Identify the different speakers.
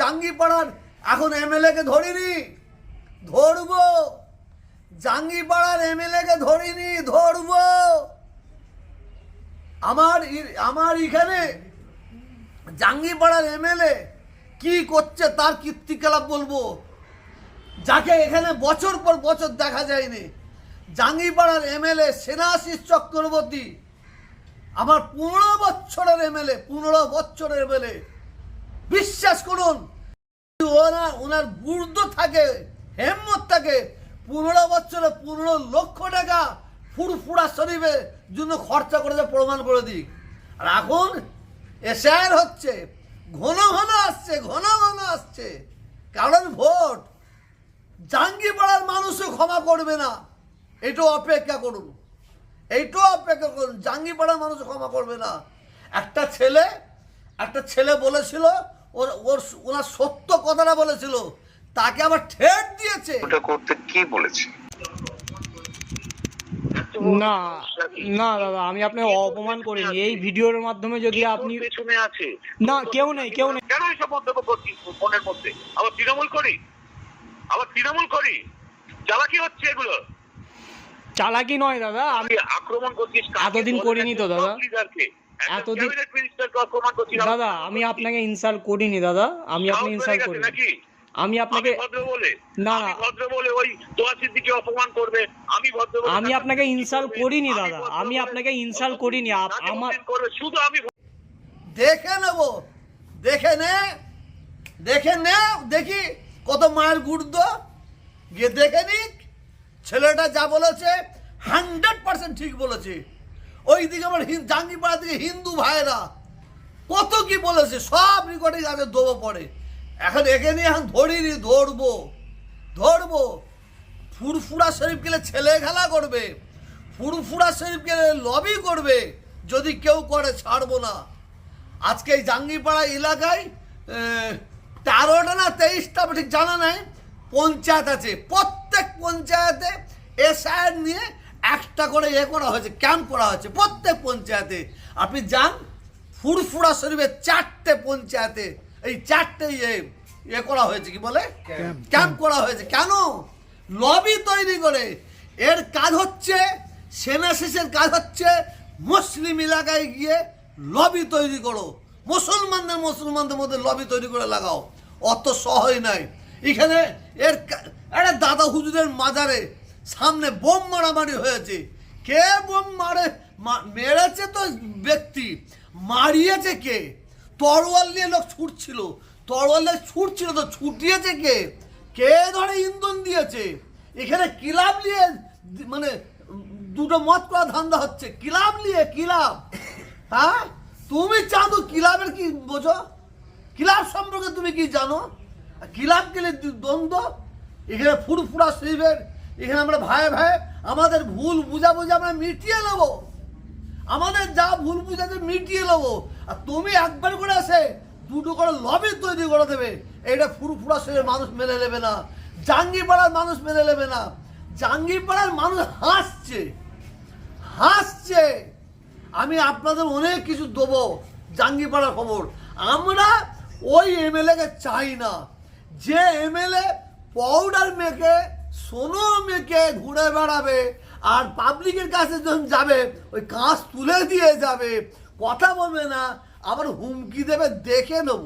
Speaker 1: জাঙ্গিপাড়ার, এখন এমএলএ কে ধরিনি, ধরবো। জাঙ্গিপাড়ার এমএলএ কে ধরিনি, ধরবো। আমার আমার এখানে জাঙ্গিপাড়ার এমএলএ কি করছে তার কীর্তিকলাপ বলব? যাকে এখানে বছর পর বছর দেখা যায়নি। জাঙ্গিপাড়ার এমএলএ সেনাশিস চক্রবর্তী, আমার পনেরো বছরের এমএলএ, পনেরো বছরের এমএলএ। বিশ্বাস করুন ওনার ওনার বুর্দ থাকে, হেম্মত থাকে। পনেরো বছরে পনেরো লক্ষ টাকা ফুরফুরা শরীফের জন্য খরচা করেছে, প্রমাণ করে দিক। আর এখন এসআর হচ্ছে, ঘন ঘন আসছে, ঘন ঘন আসছে। কারণ ভোট, জাঙ্গিপাড়ার মানুষও ক্ষমা করবে না। এটাও অপেক্ষা করুন। এইটাও অপেক্ষা করুন, জাঙ্গিপাড়ার মানুষ ক্ষমা করবে না। একটা ছেলে একটা ছেলে বলেছিল ওর ওর ওনার সত্য কথাটা বলেছিল তাকে আবার ঠেট দিয়েছে।
Speaker 2: ওটা করতে কি বলেছে?
Speaker 3: না না দাদা আমি আপনাকে অপমান করিনি। এই ভিডিওর মাধ্যমে যদি আপনি
Speaker 4: পেছনে আছে?
Speaker 3: না কেউ নেই কেউ নেই।
Speaker 4: কেন এইসব মন্তব্য করছিস ফোনের মধ্যে? আবার তৃণমূল করি? আবার তৃণমূল করি? চালাকি হচ্ছে এগুলো।
Speaker 3: চালাকি নয় দাদা আমি
Speaker 4: আক্রমণ করছিস?
Speaker 3: এতদিন করিনি তো দাদা।
Speaker 4: top leader কে? একজন
Speaker 3: এতদিন- দাদা আমি আপনাকে ইনসাল্ট করিনি দাদা। আমি আপনাকে ইনসাল্ট করিনি। আমি আপনাকে
Speaker 4: আমি ভদ্র বলে
Speaker 3: না,
Speaker 4: আমি ভদ্র বলে ওই তোয়া সিদ্দিকে অপমান করবে। আমি ভদ্র
Speaker 3: আমি আপনাকে ইনসাল্ট করিনি দাদা। আমি আপনাকে ইনসাল্ট করিনি। আমার
Speaker 4: শুধু আমি
Speaker 1: দেখে নেব। দেখে নে। দেখে নে। দেখি কত মায়ের গুর্দ গিয়ে দেখে নিক। ছেলেটা যা বলেছে হান্ড্রেড পার্সেন্ট ঠিক বলেছে। ওই দিকে আমার জাঙ্গিপাড়া দিকে হিন্দু ভাইরা কত কি বলেছে, সব রেকর্ডিং আছে দেবো পড়ে এখন একে নিয়ে এখন ধরিনি, ধরবো ধরবো। ফুরফুরা শরীফ গেলে ছেলে খেলা করবে, ফুরফুরা শরীফ গেলে লবি করবে, যদি কেউ করে ছাড়বো না। আজকে এই জাঙ্গিপাড়া এলাকায় তেরোটা না তেইশটা ঠিক জানা নাই, পঞ্চায়েত আছে। প্রত্যেক পঞ্চায়েতে এসআইআর নিয়ে একটা করে এ করা হয়েছে ক্যাম্প করা হয়েছে প্রত্যেক পঞ্চায়েতে। আপনি যান ফুরফুরা শরীফের চারটে পঞ্চায়েতে এই চারটে ইয়ে ইয়ে করা হয়েছে কি বলে? ক্যাম্প করা হয়েছে। কেন? লবি তৈরি করে। এর কাজ হচ্ছে সেনা শেষের কাজ হচ্ছে মুসলিম এলাকায় গিয়ে লবি তৈরি করো। মুসলমানদের মুসলমানদের মধ্যে লবি তৈরি করে লাগাও। অত সহজ নাই এখানে এর একটা দাদা হুজুরের মাজারে সামনে বোম মারামারি হয়েছে। কে বোম মারে? মেরেছে তো ব্যক্তি। মারিয়েছে কে? তরোয়াল নিয়ে লোক ছুটছিল। তরোয়াল ছুটছিল তো ছুটিয়েছে কে? কে ধরে ইন্ধন দিয়েছে? এখানে কিলাব নিয়ে মানে দুটো মত করা ধান্দা হচ্ছে। কিলাব নিয়ে, কিলাব। হ্যাঁ? তুমি চাঁদু কিলাবের কি বোঝো? কিলাব সম্পর্কে তুমি কি জানো? কিলাব গেলে দ্বন্দ্ব? এখানে ফুরফুরা শরীফের এখানে আমরা ভাই ভাই আমাদের ভুল বুঝাবুঝি আমরা মিটিয়ে নেব। আমাদের যা ভুল বুঝাতে মিটিয়ে নেব। আর তুমি একবার করে আসে দুটো করে লবি তৈরি করে দেবে। এটা ফুরফুরা শরীরের মানুষ মেনে নেবে না। জাঙ্গিপাড়ার মানুষ মেনে নেবে না। জাঙ্গিপাড়ার মানুষ হাসছে। হাসছে। আমি আপনাদের অনেক কিছু দেবো জাঙ্গিপাড়ার খবর। আমরা ওই এমএলএকে চাই না। যে এমএলএ পাউডার মেখে সোনো মেখে ঘুরে বেড়াবে, আর পাবলিকের কাছে যখন যাবে, ওই কাজ তুলে দিয়ে যাবে, কথা বলবে না, আবার হুমকি দেবে, দেখে নেব।